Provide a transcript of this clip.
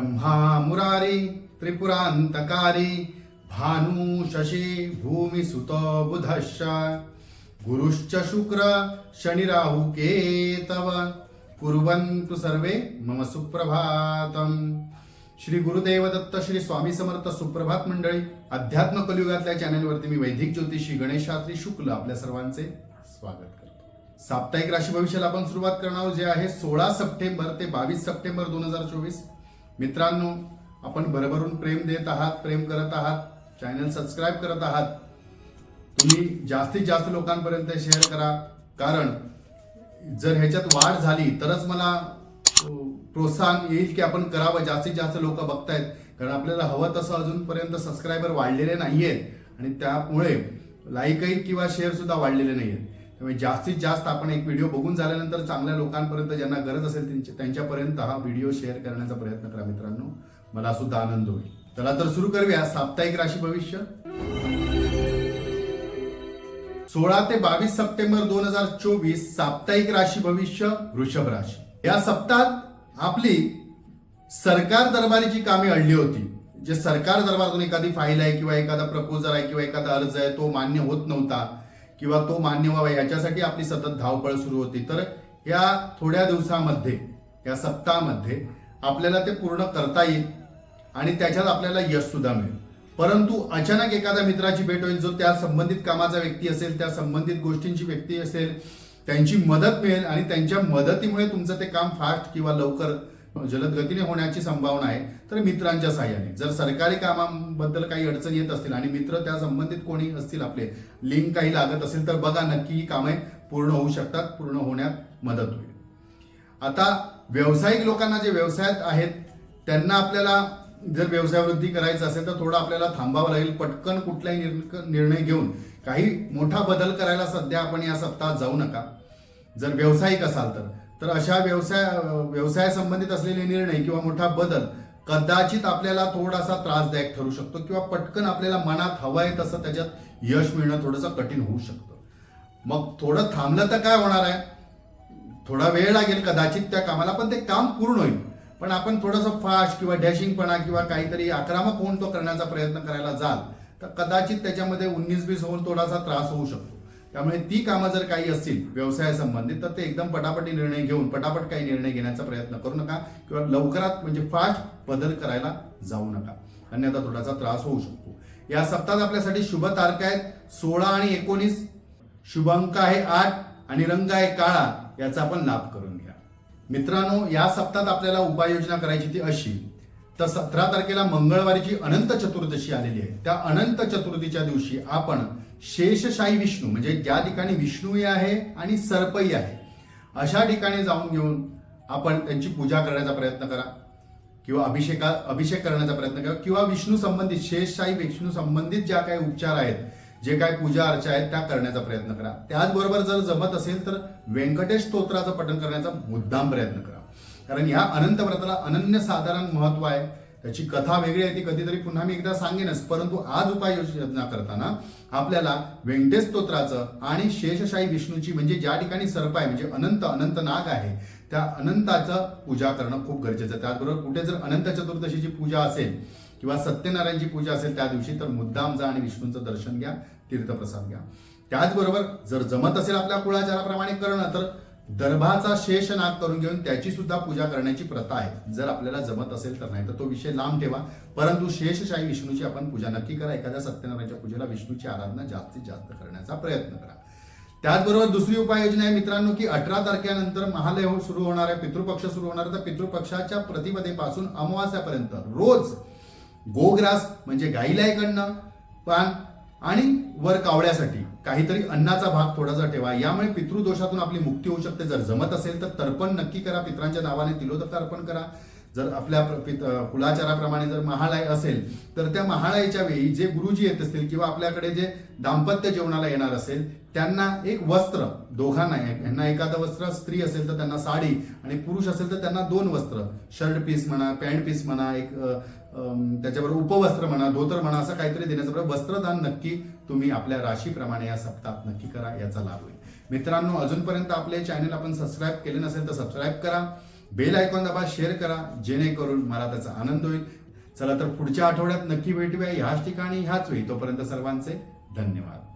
ब्रह्मा मुरारी त्रिपुरांतकारी भानु शशी भूमी सुत बुधश्च। गुरुश्च शुक्र शनिराहु केतव। कुर्वन्तु सर्वे मम सुप्रभातम। श्री गुरुदेव दत्त श्री स्वामी समर्थ सुप्रभात मंडळी अध्यात्म कलियुगातल्या चॅनलवरती मी वैदिक ज्योतिषी गणेशात्री शुक्ल आपल्या सर्वांचे स्वागत करतो. साप्ताहिक राशी भविष्याला आपण सुरुवात करणार जे आहे सोळा सप्टेंबर ते बावीस सप्टेंबर दोन हजार चोवीस. मित्रांनो आपण भरभरून प्रेम देत आहात प्रेम करत आहात चॅनल सबस्क्राईब करत आहात. तुम्ही जास्तीत जास्त लोकांपर्यंत शेअर करा. कारण जर ह्याच्यात वाढ झाली तरच मला प्रोत्साहन येईल की आपण करावं. जास्तीत जास्त लोक बघतायत. कारण आपल्याला हवं तसं अजूनपर्यंत सबस्क्रायबर वाढलेले नाही आहेत आणि त्यामुळे लाईकही किंवा शेअरसुद्धा वाढलेले नाही आहेत त्यामुळे जास्तीत जास्त आपण एक व्हिडिओ बघून झाल्यानंतर चांगल्या लोकांपर्यंत ज्यांना गरज असेल त्यांच्या- त्यांच्यापर्यंत हा व्हिडिओ शेअर करण्याचा प्रयत्न करा मित्रांनो. मला सुद्धा आनंद होईल. चला तर सुरू करूया. साप्ताहिक राशी भविष्य. सोळा ते बावीस सप्टेंबर दोन हजार चोवीस साप्ताहिक राशी भविष्य वृषभ राशी. या सप्ताहात आपली सरकार दरबारीची कामे अडली होती. जे सरकार दरबारातून एखादी फाईल आहे किंवा एखादा प्रपोजल आहे किंवा एखादा अर्ज आहे तो मान्य होत नव्हता. किंवा तो मान्य व्हावा याच्यासाठी आपली सतत धावपळ सुरू होती. तर या थोड्या दिवसामध्ये या सप्ताहामध्ये आपल्याला ते पूर्ण करता येईल आणि त्याच्यात आपल्याला यश सुद्धा मिळेल. परंतु अचानक एखाद्या मित्राची भेट होईल जो त्या संबंधित कामाचा व्यक्ती असेल त्या संबंधित गोष्टींची व्यक्ती असेल त्यांची मदत मिळेल आणि त्यांच्या मदतीमुळे तुमचं ते काम फास्ट किंवा लवकर जलद गतीने होण्याची संभावना आहे तर मित्रांच्या साह्याने. जर सरकारी कामाबद्दल काही अडचण येत असतील आणि मित्र त्या संबंधित कोणी असतील आपले लिंक काही लागत असेल तर बघा नक्की ही कामे पूर्ण होऊ शकतात पूर्ण होण्यात मदत होईल. आता व्यावसायिक लोकांना जे व्यवसायात आहेत त्यांना आपल्याला जर व्यवसाय वृद्धी करायचा असेल तर थोडं आपल्याला थांबावं लागेल. पटकन कुठलाही निर्णय घेऊन काही मोठा बदल करायला सध्या आपण या सप्ताहात जाऊ नका. जर व्यावसायिक असाल तर. तर अशा व्यवसाय व्यवसाय संबंधित असलेले निर्णय किंवा मोठा बदल कदाचित आपल्याला थोडासा त्रासदायक ठरू शकतो किंवा पटकन आपल्याला मनात हवं आहे तसं त्याच्यात यश मिळणं थोडंसं कठीण होऊ शकतं. मग थोडं थांबलं तर काय होणार आहे? थोडा वेळ लागेल कदाचित त्या कामाला पण ते काम पूर्ण होईल. पण आपण थोडंसं फास्ट किंवा डॅशिंगपणा किंवा काहीतरी आक्रमक होऊन तो करण्याचा प्रयत्न करायला जाल तर कदाचित त्याच्यामध्ये उन्नीस बीस होऊन थोडासा त्रास होऊ शकतो. त्यामुळे ती कामं जर काही असतील व्यवसायासंबंधित तर ते एकदम पटापटी निर्णय घेऊन पटापट काही निर्णय घेण्याचा प्रयत्न करू नका किंवा लवकरात म्हणजे फास्ट बदल करायला जाऊ नका. अन्यथा थोडासा त्रास होऊ शकतो. या सप्ताहात आपल्यासाठी शुभ तारखा आहेत सोळा आणि एकोणीस. शुभ अंक आहे आठ आणि रंग आहे काळा याचा आपण लाभ करून घ्या. मित्रांनो या सप्ताहात आपल्याला उपाययोजना करायची ती अशी तर सतरा तारखेला मंगळवारीची अनंत चतुर्दशी आलेली आहे. त्या अनंत चतुर्थीच्या दिवशी आपण शेषशाही विष्णू म्हणजे ज्या ठिकाणी विष्णूही आहे आणि सर्पही आहे अशा ठिकाणी जाऊन घेऊन आपण त्यांची पूजा करण्याचा प्रयत्न करा किंवा अभिषेका अभिषेक करण्याचा प्रयत्न करा किंवा विष्णू संबंधित शेषशाही विष्णू संबंधित ज्या काही उपचार आहेत जे काय पूजा अर्चा आहेत त्या करण्याचा प्रयत्न करा. त्याचबरोबर जर जमत असेल तर व्यंकटेश स्तोत्राचं पठण करण्याचा मुद्दाम प्रयत्न करा. कारण ह्या अनंत व्रताला अनन्यसाधारण महत्त्व आहे. त्याची कथा वेगळी आहे ती कधीतरी पुन्हा मी एकदा सांगेनच. परंतु आज उपाययोजना करताना आपल्याला व्यंकटेश स्तोत्राचं आणि शेषशाही विष्णूची म्हणजे ज्या ठिकाणी सर्प आहे म्हणजे अनंत अनंत नाग आहे त्या अनंताचं पूजा करणं खूप गरजेचं आहे. त्याचबरोबर कुठे जर अनंत चतुर्दशीची पूजा असेल किंवा सत्यनारायणची पूजा असेल त्या दिवशी तर मुद्दाम जा आणि विष्णूंचं दर्शन घ्या तीर्थप्रसाद घ्या. त्याचबरोबर जर जमत असेल आपल्या कुळाचाराप्रमाणे करणं तर दर्भाचा शेष नाग करून घेऊन त्याची सुद्धा पूजा करण्याची प्रथा आहे. जर आपल्याला जमत असेल तर नाही तर तो विषय लांब ठेवा. परंतु शेषशाही विष्णूची आपण पूजा नक्की करा. एखाद्या सत्यनारायणच्या पूजेला विष्णूची आराधना जास्तीत जास्त करण्याचा प्रयत्न करा. त्याचबरोबर दुसरी उपाययोजना आहे मित्रांनो की अठरा तारखेनंतर महालय हो- सुरू होणार आहे पितृपक्ष सुरू होणार आहे. तर पितृपक्षाच्या प्रतिपदेपासून अमावास्यापर्यंत रोज गोग्रास म्हणजे गाईला इकडनं पान आणि वर कावळ्यासाठी. काहीतरी अन्नाचा भाग थोडासा ठेवा. यामुळे पितृदोषातून आपली मुक्ती होऊ शकते. जर जमत असेल तर तर्पण नक्की करा. पित्रांच्या नावाने तिलोदक अर्पण करा. जर आपल्या कुलाचाराप्रमाणे जर महालय असेल तर त्या महालयाच्या वेळी जे गुरुजी येत असतील किंवा आपल्याकडे जे दाम्पत्य जेवणाला येणार असेल त्यांना एक वस्त्र दोघांना यांना एखादं वस्त्र स्त्री असेल तर त्यांना साडी आणि पुरुष असेल तर त्यांना दोन वस्त्र. शर्ट पीस म्हणा पॅन्ट पीस म्हणा एक त्याच्याबरोबर उपवस्त्र म्हणा धोतर म्हणा असं काहीतरी देण्याचं बरोबर वस्त्रदान नक्की तुम्ही आपल्या राशीप्रमाणे या सप्ताहात नक्की करा याचा लाभ होईल. मित्रांनो अजूनपर्यंत आपले चॅनल आपण सबस्क्राईब केले नसेल तर सबस्क्राईब करा बेल आयकॉन दाबा शेअर करा जेणेकरून मला त्याचा आनंद होईल. चला तर पुढच्या आठवड्यात नक्की भेटूया. ह्याच ठिकाणी ह्याच होईल तोपर्यंत सर्वांचे धन्यवाद.